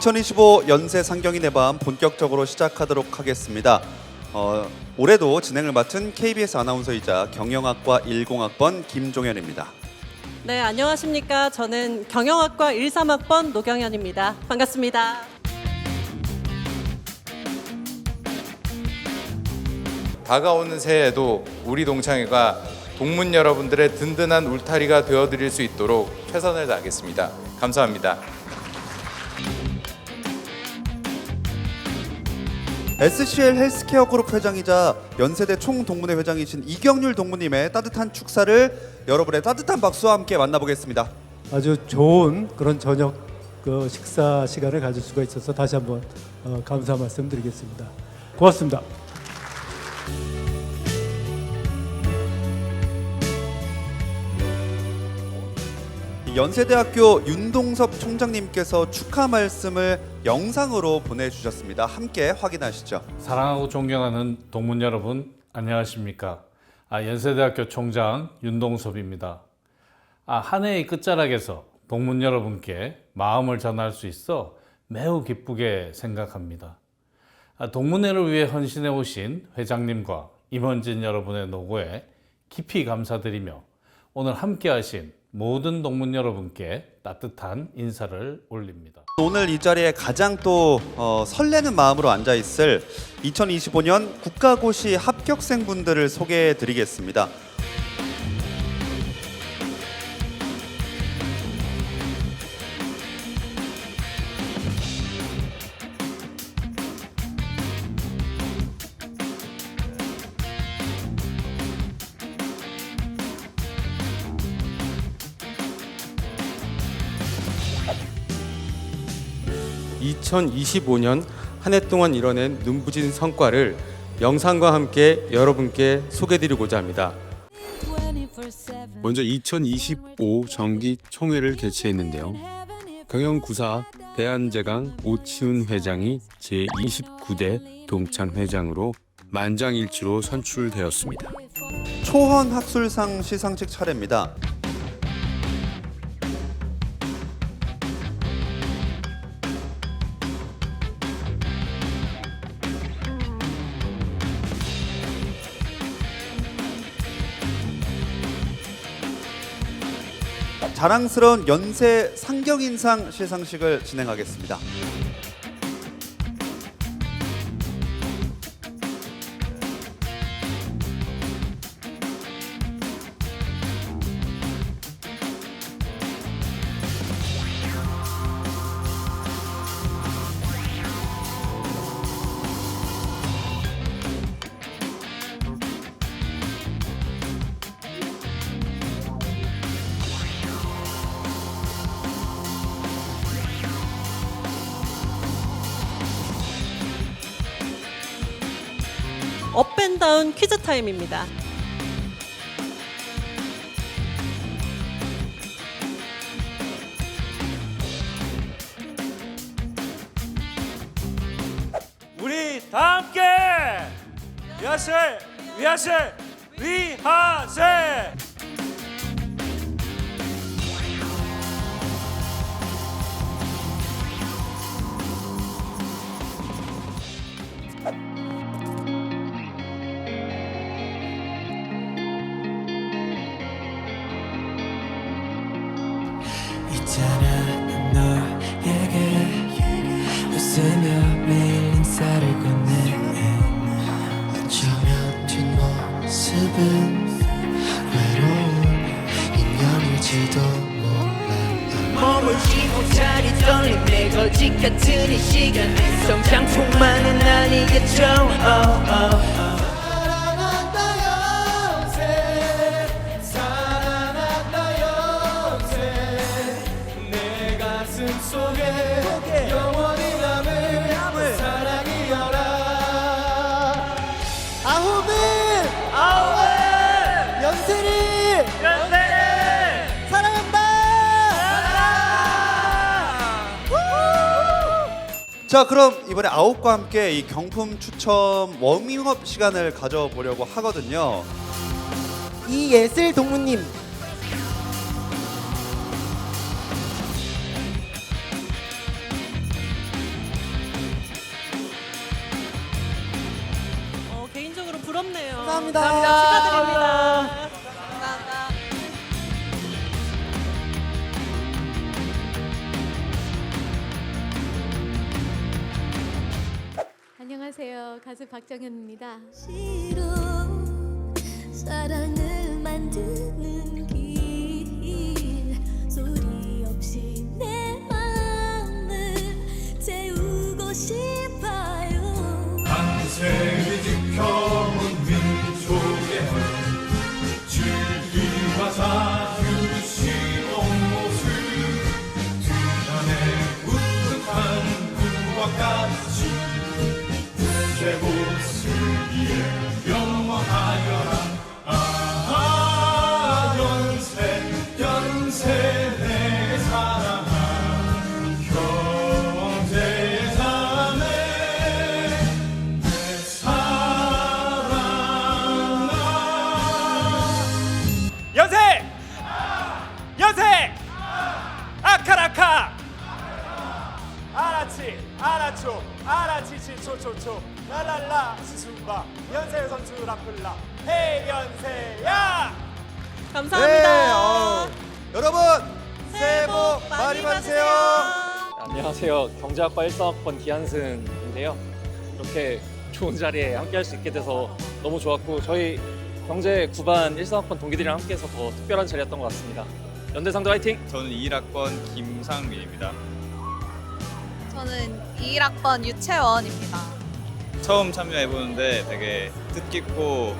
2025 연세 상경인 내밤 본격적으로 시작하도록 하겠습니다. 어, 올해도 진행을 맡은 KBS 아나운서이자 경영학과 10학번 김종현입니다. 네, 안녕하십니까. 저는 경영학과 13학번 노경현입니다. 반갑습니다. 다가오는 새해에도 우리 동창회가 동문 여러분들의 든든한 울타리가 되어드릴 수 있도록 최선을 다하겠습니다. 감사합니다. SCL 헬스케어 그룹 회장이자 연세대 총동문회 회장이신 이경률 동무님의 따뜻한 축사를 여러분의 따뜻한 박수와 함께 만나보겠습니다. 아주 좋은 그런 저녁 그 식사 시간을 가질 수가 있어서 다시 한번 어, 감사 말씀드리겠습니다. 고맙습니다. 연세대학교 윤동섭 총장님께서 축하 말씀을 영상으로 보내주셨습니다. 함께 확인하시죠. 사랑하고 존경하는 동문 여러분 안녕하십니까? 아, 연세대학교 총장 윤동섭입니다. 아, 한 해의 끝자락에서 동문 여러분께 마음을 전할 수 있어 매우 기쁘게 생각합니다. 아, 동문회를 위해 헌신해 오신 회장님과 임원진 여러분의 노고에 깊이 감사드리며 오늘 함께 하신 모든 동문 여러분께 따뜻한 인사를 올립니다. 오늘 이 자리에 가장 또 어, 설레는 마음으로 앉아 있을 2025년 국가고시 합격생분들을 소개해 드리겠습니다. (2025년) 한 해 동안 이뤄낸 눈부진 성과를 영상과 함께 여러분께 소개드리고자 합니다. 먼저 2025 정기 총회를 개최했는데요. 경영구사 대한제강 오치훈 회장이 제29대 동찬 회장으로 만장일치로 선출되었습니다. 초헌 학술상 시상식 차례입니다. 자랑스러운 연세 상경인상 시상식을 진행하겠습니다. 업앤다운 퀴즈 타임입니다. 우리 다 함께 위하세 위하세 위하세 모습은 외로운 인연일지도 몰라. 머물지 못하니 떨림 내 거짓 같은 이 시간에 성장통만은 아니겠죠 oh, oh, oh. 자 그럼 이번에 아홉과 함께 이 경품 추첨 워밍업 시간을 가져보려고 하거든요. 이예슬 동무님 어, 개인적으로 부럽네요. 감사합니다. 축하드립니다. 안녕하세요. 가수 박정현입니다. 소리 없이 내 마음을 채우고 싶 제곳 라플라 해연세야 감사합니다. 여러분 새해 복 많이 받으세요. 안녕하세요. 경제학과 1사학번 기한승인데요. 이렇게 좋은 자리에 함께할 수 있게 돼서 너무 좋았고 저희 경제 9반 1사학번 동기들이랑 함께해서 더 특별한 자리였던 것 같습니다. 연대상도 화이팅! 저는 21학번 김상민입니다. 저는 21학번 유채원입니다 처음 참여해보는데 되게 뜻깊고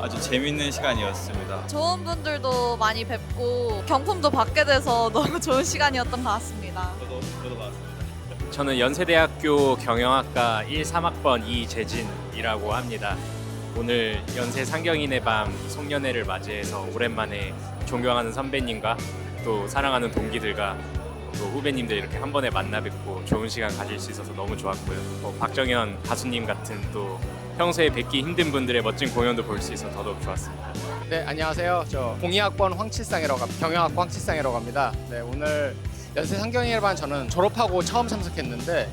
아주 재밌는 시간이었습니다. 좋은 분들도 많이 뵙고 경품도 받게 돼서 너무 좋은 시간이었던 것 같습니다 저도, 저도 봤습니다. 저는 연세대학교 경영학과 1, 3학번 이재진이라고 합니다. 오늘 연세 상경인의 밤 송년회를 맞이해서 오랜만에 존경하는 선배님과 또 사랑하는 동기들과 또 후배님들 이렇게 한 번에 만나 뵙고 좋은 시간 가질 수 있어서 너무 좋았고요. 또 박정현 가수님 같은 또 평소에 뵙기 힘든 분들의 멋진 공연도 볼 수 있어서 더더욱 좋았습니다. 네, 안녕하세요. 저 02학번 황칠상이라고 합니다. 경영학과 황칠상이라고 합니다. 네, 오늘 연세 상경일반 저는 졸업하고 처음 참석했는데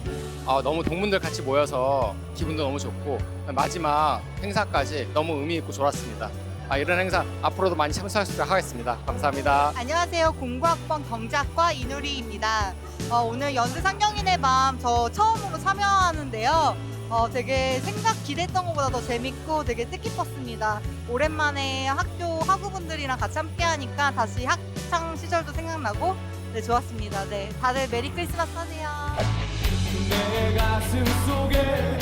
아, 너무 동문들 같이 모여서 기분도 너무 좋고 마지막 행사까지 너무 의미 있고 좋았습니다. 아, 이런 행사 앞으로도 많이 참석하시도록 하겠습니다. 감사합니다. 안녕하세요. 공부학번 경작과 이누리입니다. 어, 오늘 연세 상경인의 밤 저 처음으로 참여하는데요. 어, 되게 생각 기대했던 것보다 더 재밌고 되게 뜻깊었습니다. 오랜만에 학교 학우분들이랑 같이 함께하니까 다시 학창 시절도 생각나고 네, 좋았습니다. 네, 다들 메리 크리스마스 하세요. 내 가슴 속에